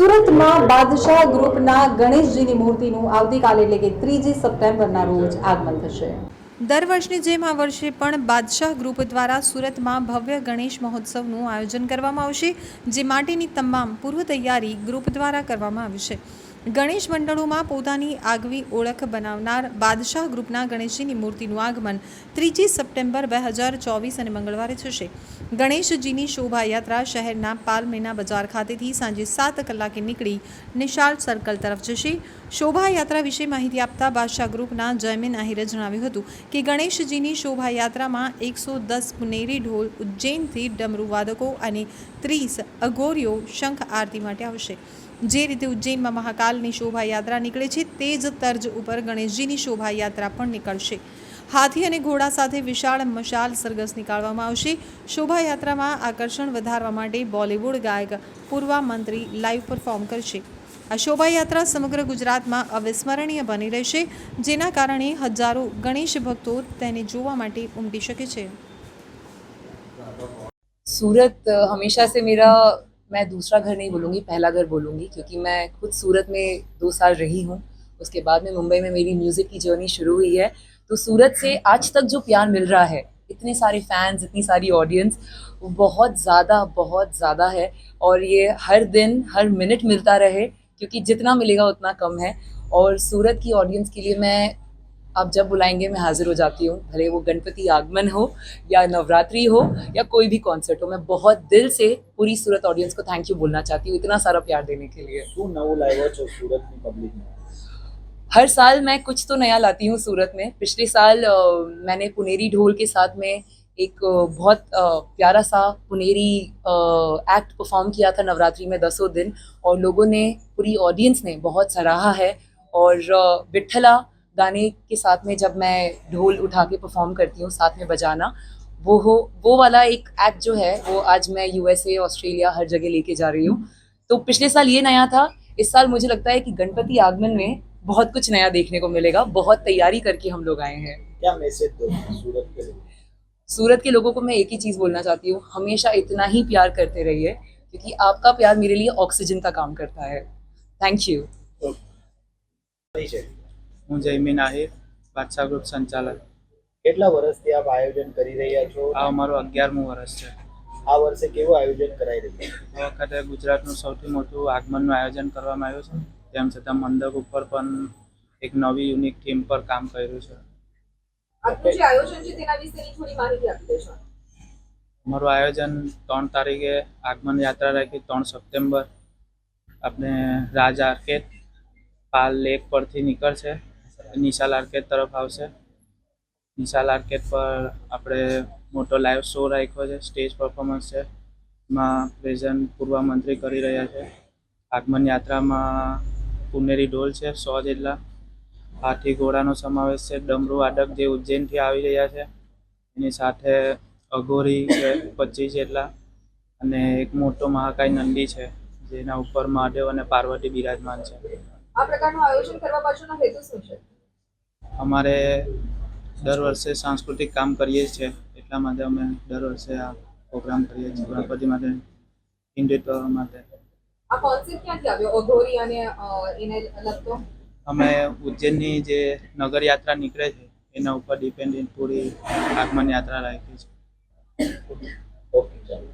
સુરતમાં બાદશાહ ગ્રુપના ગણેશજીની મૂર્તિનું આવતીકાલે એટલે કે ત્રીજી સપ્ટેમ્બરના રોજ આગમન થશે. દર વર્ષની જેમ આ વર્ષે પણ બાદશાહ ગ્રુપ દ્વારા સુરતમાં ભવ્ય ગણેશ મહોત્સવનું આયોજન કરવામાં આવશે, જે માટેની તમામ પૂર્વ તૈયારી ગ્રુપ દ્વારા કરવામાં આવી છે. ગણેશ મંડળોમાં પોતાની આગવી ઓળખ બનાવનાર બાદશાહ ગ્રુપના ગણેશજીની મૂર્તિનું આગમન ત્રીજી સપ્ટેમ્બર બે હજાર ચોવીસ અને મંગળવારે થશે. ગણેશજીની શોભાયાત્રા શહેરના પાલમેના બજાર ખાતેથી સાંજે સાત કલાકે નીકળી નિશાળ સર્કલ તરફ જશે. શોભાયાત્રા વિશે માહિતી આપતા બાદશાહ ગ્રુપના જયમીન આહિરે જણાવ્યું હતું કે ગણેશજીની શોભાયાત્રામાં એકસો દસ પુનેરી ઢોલ ઉજ્જૈનથી ડમરૂ વાદકો અને ત્રીસ અઘોરીઓ શંખ આરતી માટે આવશે. જે રીતે ઉજ્જૈનમાં લાલની શોભાયાત્રા નીકળે છે, તે જ તર્જ ઉપર ગણેશજીની શોભાયાત્રા પણ નીકળશે. હાથી અને ઘોડા સાથે વિશાળ મશાલ સરઘસ નીકાળવામાં આવશે. શોભાયાત્રામાં આકર્ષણ વધારવા માટે બોલિવૂડ ગાયક પૂર્વા મંત્રી લાઈવ પરફોર્મ કરશે. આ શોભાયાત્રા સમગ્ર ગુજરાતમાં અવિસ્મરણીય બની રહેશે, જેના કારણે હજારો ગણેશ ભક્તો તેને જોવા માટે ઉમટી શકે છે. સુરત હંમેશા સે મેરા मैं दूसरा घर नहीं बोलूँगी, पहला घर बोलूँगी, क्योंकि मैं खुद सूरत में दो साल रही हूँ। उसके बाद में मुंबई में मेरी म्यूज़िक की जर्नी शुरू हुई है। तो सूरत से आज तक जो प्यार मिल रहा है, इतने सारे फैंस इतनी सारी ऑडियंस बहुत ज़्यादा बहुत ज़्यादा है। और ये हर दिन, हर मिनट मिलता रहे, क्योंकि जितना मिलेगा उतना कम है। और सूरत की ऑडियंस के लिए मैं आप जब बुलाएँगे मैं हाज़िर हो जाती हूँ। भले वो गणपति आगमन हो या नवरात्रि हो या कोई भी कॉन्सर्ट हो मैं बहुत दिल से पूरी सूरत ऑडियंस को थैंक यू बोलना चाहती हूँ इतना सारा प्यार देने के लिए। सूरत में पब्लिक हर साल मैं कुछ तो नया लाती हूँ सूरत में। पिछले साल आ, मैंने पुनेरी ढोल के साथ में एक बहुत प्यारा सा पुनेरी एक्ट परफॉर्म किया था नवरात्रि में दसों दिन और लोगों ने पूरी ऑडियंस ने बहुत सराहा है और बिठला गाने के साथ में जब मैं ढोल उठा के परफॉर्म करती हूँ साथ में बजाना वो हो वो वाला एक एक्ट जो है वो आज मैं यूएसए ऑस्ट्रेलिया हर जगह लेके जा रही हूँ। तो पिछले साल ये नया था इस साल मुझे लगता है कि गणपति आगमन में बहुत कुछ नया देखने को मिलेगा बहुत तैयारी करके हम लोग आए हैं। क्या मैसेज दो सूरत के लोग सूरत के लोगों को मैं एक ही चीज़ बोलना चाहती हूँ हमेशा इतना ही प्यार करते रहिए क्योंकि आपका प्यार मेरे लिए ऑक्सीजन का काम करता है। थैंक तो- यू હું જયમીન આહિર બાદશાહ ગ્રુપ સંચાલક. કેટલા વર્ષથી આપ આયોજન કરી રહ્યા છો? આ અમારું અગિયારમું વર્ષ છે. આ વર્ષે કેવું આયોજન કરાઈ રહ્યું છે? આ વખતે ગુજરાતનું સૌથી મોટું આગમનનું આયોજન કરવામાં આવ્યું છે. તેમ છતાં મંડપ ઉપર પણ એક નવી યુનિક થીમ પર કામ કર્યું છે. આજનું જે આયોજન છે તેના વિશેની થોડી માહિતી આપી દેશો. અમારું આયોજન ત્રણ તારીખે આગમન યાત્રા રાખી ત્રણ સપ્ટેમ્બર. આપણે રાજ આર્કેટ પાલ લેક પરથી નીકળશે. નિશાલ આર્કેટ તરફ આવશે. નિશાલ આર્કેટ પર આપણે મોટો લાઈવ શો રાખ્યો છે, સ્ટેજ પરફોર્મન્સ છે. એમાં પ્રેઝન્ટ પૂર્વ મંત્રી કરી રહ્યા છે. આગમન યાત્રામાં પુનેરી ઢોલ છે, સો જેટલા. હાથી ઘોડાનો સમાવેશ છે, ડમરુ આડક જે ઉજ્જૈનથી આવી રહ્યા છે. એની સાથે અઘોરી છે, પચીસ જેટલા. અને એક મોટો મહાકાય નંદી છે, જેના ઉપર મહાદેવ અને પાર્વતી બિરાજમાન છે. આ પ્રકારનું આયોજન કરવા પાછળનો હેતુ શું છે? અમારે દર વર્ષે સાંસ્કૃતિક કામ કરીએ છીએ એટલા માટે અમે દર વર્ષે આ પ્રોગ્રામ કરીએ છીએ ગણપતિ માટે નૃત્ય માટે. આ કોન્સેપ્ટ ક્યાંથી આવ્યો? અઘોરી અને એને લગતો? અમે ઉજ્જૈનની જે નગર યાત્રા નીકળે છે એના ઉપર ડિપેન્ડન્ટ પૂરી આગમન યાત્રા રાખી છે ઓકે ચાલો.